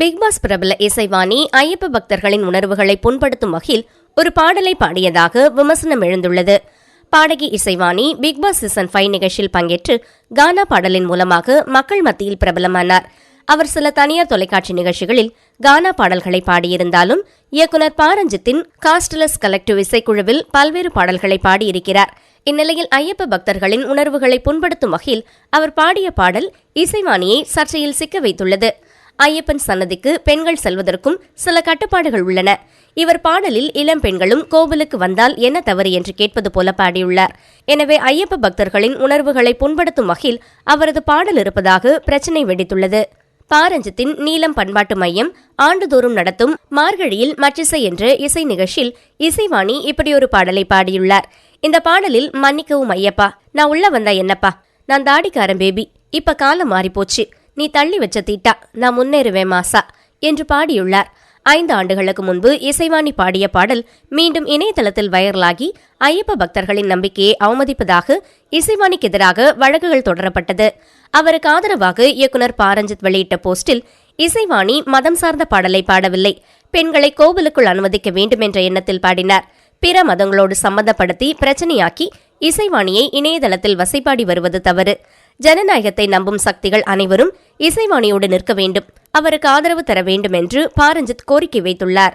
Bigg Boss பிரபல இசைவாணி ஐயப்ப பக்தர்களின் உணர்வுகளை புண்படுத்தும் வகையில் ஒரு பாடலை பாடியதாக விமர்சனம் எழுந்துள்ளது. பாடகி இசைவாணி பிக்பாஸ் சீசன் ஃபைவ் நிகழ்ச்சியில் பங்கேற்று கானா பாடலின் மூலமாக மக்கள் மத்தியில் பிரபலமானார். அவர் சில தனியார் தொலைக்காட்சி நிகழ்ச்சிகளில் கானா பாடல்களை பாடியிருந்தாலும் இயக்குனர் பாரஞ்சித்தின் காஸ்டலஸ் கலெக்டிவ் இசைக்குழுவில் பல்வேறு பாடல்களை பாடியிருக்கிறார். இந்நிலையில் ஐயப்ப பக்தர்களின் உணர்வுகளை புண்படுத்தும் வகையில் அவர் பாடிய பாடல் இசைவாணியை சர்ச்சையில் சிக்க வைத்துள்ளது. ஐயப்பன் சன்னதிக்கு பெண்கள் செல்வதற்கும் சில கட்டுப்பாடுகள் உள்ளன. இவர் பாடலில் இளம் பெண்களும் கோவிலுக்கு வந்தால் என்ன தவறு என்று கேட்பது போல பாடியுள்ளார். எனவே ஐயப்ப பக்தர்களின் உணர்வுகளை புண்படுத்தும் வகையில் அவரது பாடல் இருப்பதாக பிரச்சினை வெடித்துள்ளது. பாரஞ்சத்தின் நீலம் பண்பாட்டு மையம் ஆண்டுதோறும் நடத்தும் மார்கழியில் மச்சிசை என்ற இசை நிகழ்ச்சியில் இசைவாணி இப்படியொரு பாடலை பாடியுள்ளார். இந்த பாடலில் மன்னிக்கவும் ஐயப்பா நான் உள்ள வந்தா என்னப்பா? நான் தாடிக்காரன் பேபி. இப்ப காலம் மாறிப்போச்சு. நீ தள்ளி வச்ச தீட்டா நான் முன்னேறுவேன் மாசா என்று பாடியுள்ளார். ஐந்து ஆண்டுகளுக்கு முன்பு இசைவாணி பாடிய பாடல் மீண்டும் இணையதளத்தில் வைரலாகி ஐயப்ப பக்தர்களின் நம்பிக்கையை அவமதிப்பதாக இசைவாணிக்கு எதிராக வழக்குகள் தொடரப்பட்டது. அவருக்கு ஆதரவாக இயக்குனர் பாரஞ்சித் வெளியிட்ட போஸ்டில் இசைவாணி மதம் சார்ந்த பாடலை பாடவில்லை பெண்களை கோவிலுக்குள் அனுமதிக்க வேண்டும் என்ற எண்ணத்தில் பாடினார். பிற மதங்களோடு சம்பந்தப்படுத்தி பிரச்சனையாக்கி இசைவாணியை இணையதளத்தில் வசைப்பாடி வருவது தவறு. ஜனநாயகத்தை நம்பும் சக்திகள் அனைவரும் இசைவாணியோடு நிற்க வேண்டும். அவருக்கு ஆதரவு தர வேண்டும் என்று பாரஞ்சித் கோரிக்கை வைத்துள்ளார்.